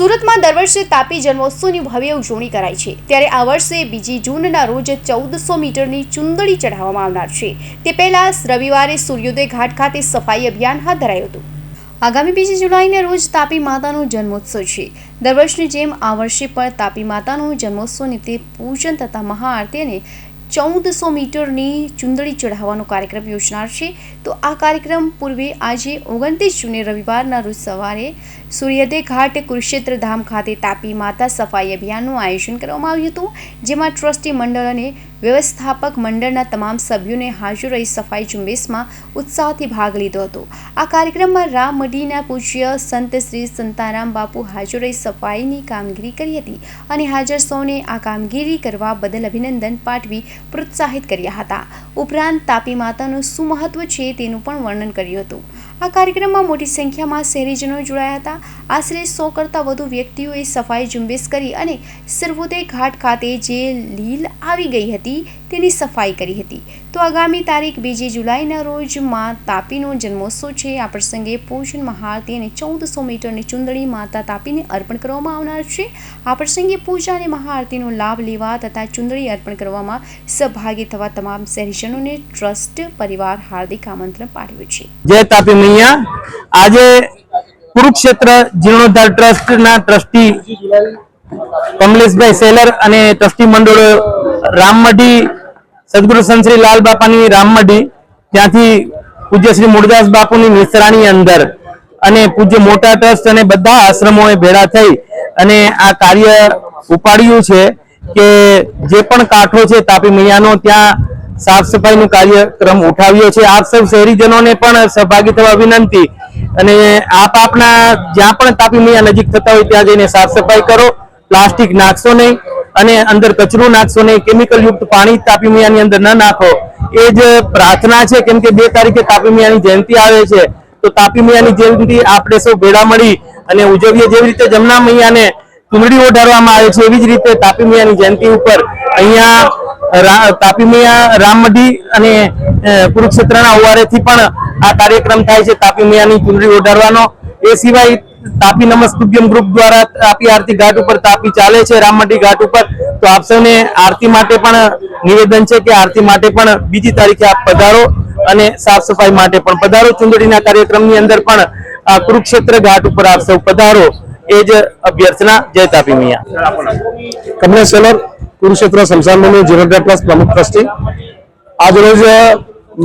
સુરતમાં દર વર્ષે તાપી જન્મોત્સવની ભવ્ય ઉજવણી કરાય છે. ત્યારે આ વર્ષે બીજી જૂનના રોજ ચૌદસો મીટરની ચુંદડી ચઢાવવામાં આવનાર છે. તે પહેલા રવિવારે સૂર્યોદય ઘાટ ખાતે સફાઈ અભિયાન હાથ ધરાયું હતું. આગામી બીજી જુલાઈના રોજ તાપી માતાનો જન્મોત્સવ છે. દર વર્ષની જેમ આ વર્ષે પણ તાપી માતાનો જન્મોત્સવ નિમિત્તે પૂજન તથા મહાઆરતી અને ચૌદસો મીટરની ચુંદડી ચઢાવવાનો કાર્યક્રમ યોજનાર છે. તો આ કાર્યક્રમ પૂર્વે આજે ઓગણત્રીસ જૂને રવિવારના રોજ સવારે સૂર્યોદય ઘાટ કુરુક્ષેત્ર ધામ ખાતે તાપી માતા સફાઈ અભિયાનનું આયોજન કરવામાં આવ્યું હતું, જેમાં ટ્રસ્ટી મંડળ અને વ્યવસ્થાપક મંડળના તમામ સભ્યોને હાજર રહી સફાઈ ઝુંબેશમાં ઉત્સાહથી ભાગ લીધો હતો. આ કાર્યક્રમમાં રામ મઢીના પૂજ્ય સંત શ્રી સંતારામ બાપુ હાજર રહી સફાઈની કામગીરી કરી હતી અને હાજર સૌને આ કામગીરી કરવા બદલ અભિનંદન પાઠવી પ્રોત્સાહિત કર્યા હતા. ઉપરાંત તાપી માતાનું શું મહત્વ છે તેનું પણ વર્ણન કર્યું હતું. આ કાર્યક્રમમાં મોટી સંખ્યામાં શહેરીજનો જોડાયા હતા. આશરે સો કરતાં વધુ વ્યક્તિઓએ સફાઈ ઝુંબેશ કરી અને સર્વોદય ઘાટ ખાતે જે લીલ આવી ગઈ હતી તેની સફાઈ કરી હતી. તો આગામી તારીખ બીજી જુલાઈના રોજમાં તાપીનો જન્મોત્સવ છે. આ પ્રસંગે પૂજન મહાઆરતી અને ચૌદસો મીટરની ચુંદડી માતા તાપીને અર્પણ કરવામાં આવનાર છે. આ પ્રસંગે પૂજા અને મહાઆરતીનો લાભ લેવા તથા ચુંદડી અર્પણ કરવામાં સહભાગી થવા તમામ શહેરીજનોને ટ્રસ્ટ, પરિવાર, હાર્દિક આમંત્રણ પાઠવ્યું છે. જય તાપી મૈયા આજે કુરુક્ષેત્ર જીર્ણોદ્ધાર ટ્રસ્ટના ટ્રસ્ટી કમલેશભાઈ સેલર અને ટ્રસ્ટી મંડળ રામમઢી, સદગુરુ સંત લાલ બાપાની રામમઢી, ત્યાંથી પૂજ્ય શ્રી મૂળદાસ બાપુની નિસરાણી અંદર અને પૂજ્ય મોટા ટ્રસ્ટ અને બધા આશ્રમોએ ભેળા થઈ અને આ કાર્ય ઉપાડ્યું છે કે જે પણ કાંઠો છે તાપી મૈયાનો, ત્યાં સાફ સફાઈનું કાર્યક્રમ ઉઠાવ્યો છે. આપ સૌ શહેરીજનોને પણ સહભાગી થવા વિનંતી અને આપ આપના જ્યાં પણ તાપી મૈયા નજીક થતા હોય ત્યાં જઈને સાફ સફાઈ કરો. પ્લાસ્ટિક નાખશો નહીં અને અંદર કચરો નાખશો નહીં. કેમિકલ યુક્ત પાણી તાપી મૈયાની અંદર ન નાખો. એ જ પ્રાર્થના છે. કેમ કે બે તારીખે તાપી મૈયાની જયંતિ આવે છે. તો તાપી મૈયાની જયંતિ આપણે સૌ ભેળા મળી અને ઉજવીએ જેવી રીતે જમના મૈયાને ચૂંટણી ઓઢાડવામાં આવે છે, એવી જ રીતે તાપી મૈયાની જયંતિ ઉપર અહીંયા રા- તાપી મૈયા રામમઢી અને કુરુક્ષેત્રના ઓવારેથી પણ આ કાર્યક્રમ થાય છે તાપી મૈયાની ચૂંદડી ઓઢાડવાનો એ સિવાય તાપી નમસ્તુભ્યમ ગ્રુપ દ્વારા તાપી આરતી ઘાટ ઉપર તાપી ચાલે છે, રામમઢી ઘાટ ઉપર. તો આપ સૌને આરતી માટે પણ નિવેદન છે કે આરતી માટે પણ બીજી તારીખે આપ પધારો અને સાફ સફાઈ માટે પણ પધારો. ચુંદડીના કાર્યક્રમની અંદર પણ કુરુક્ષેત્ર ઘાટ ઉપર આપ સૌ પધારો. એ જ અભ્યર્થના. જય તાપી મૈયા. કમલેશ સેલર કુરુક્ષેત્ર શમશાન ભૂમિ જીરોડર પ્લસ પ્રમુખ ટ્રસ્ટી. આજરોજ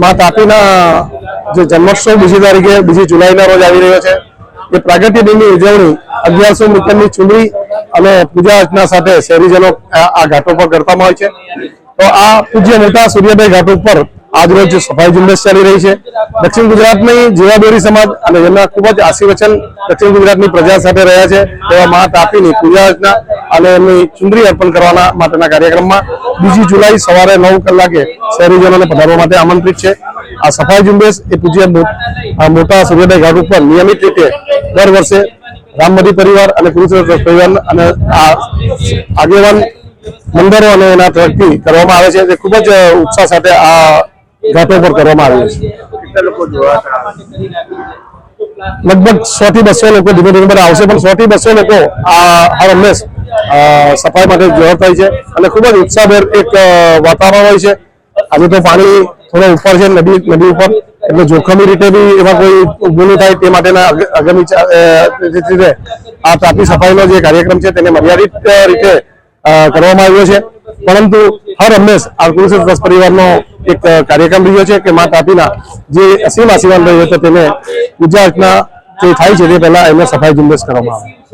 મા તાપીના જે જન્મોત્સવ બીજી તારીખે, બીજી જુલાઈના રોજ આવી રહ્યો છે. એ પ્રાગટ્ય દિનની ઉજવણી અગિયારસો મીટરની ચૂંટણી અને પૂજા અર્ચના સાથે શહેરીજનો આ ઘાટો પર કરતામાં હોય છે. તો આ પૂજ્ય નેતા સૂર્યોદય ઘાટ ઉપર આજ રોજ સફાઈ ઝુંબેશ ચાલી રહી છે. દક્ષિણ ગુજરાતની જીવાદોરી સમાજ અને જેમના ખૂબ જ આશીર્વચન દક્ષિણ ગુજરાતની પ્રજા સાથે રહ્યા છે, તેવા મા તાપીની પૂજા અર્ચના અને એમની ચુંદરી અર્પણ કરવાના માટેના કાર્યક્રમમાં બીજી જુલાઈ સવારે નવ કલાકે શહેરીજનોને પધારવા માટે આમંત્રિત છે. આ સફાઈ ઝુંબેશ એ પૂજ્ય મોટા સૂર્યોદય ઘાટ ઉપર નિયમિત રીતે દર વર્ષે રામમઢી પરિવાર અને કુરુક્ષેત્ર પરિવાર અને આગેવાન મંદિરો અને એના ટ્રસ્ટી કરવામાં આવે છે તે ખૂબ જ ઉત્સાહ સાથે આ ઘાટો પર કરવામાં આવે છે. લગભગ સો થી બસો લોકો ધીમે ધીમે આવશે પણ સો થી બસો લોકો આ હર હંમેશ સફાઈ માટે જોર થાય છે અને ખૂબ જ ઉત્સાહભેર એક વાતાવરણ હોય છે. આજે તો પાણી થોડો ઉપર છે નદી નદી ઉપર એટલે જોખમી રીતે બી એમાં કોઈ નહીં થાય તે માટેના આગામી આ તાપી સફાઈનો જે કાર્યક્રમ છે તેને મર્યાદિત રીતે કરવામાં આવ્યો છે. પરંતુ હર હંમેશ આ કુરુક્ષેત્ર ટ્રસ્ટ પરિવારનો એક કાર્યક્રમ રહ્યો છે કે મા તાપીના જે અસીમ આશીર્વાદ રહ્યો હતો તેને પૂજા અર્ચના જે થાય છે તે પહેલા એમને સફાઈ ઝુંબેશ કરવામાં આવે.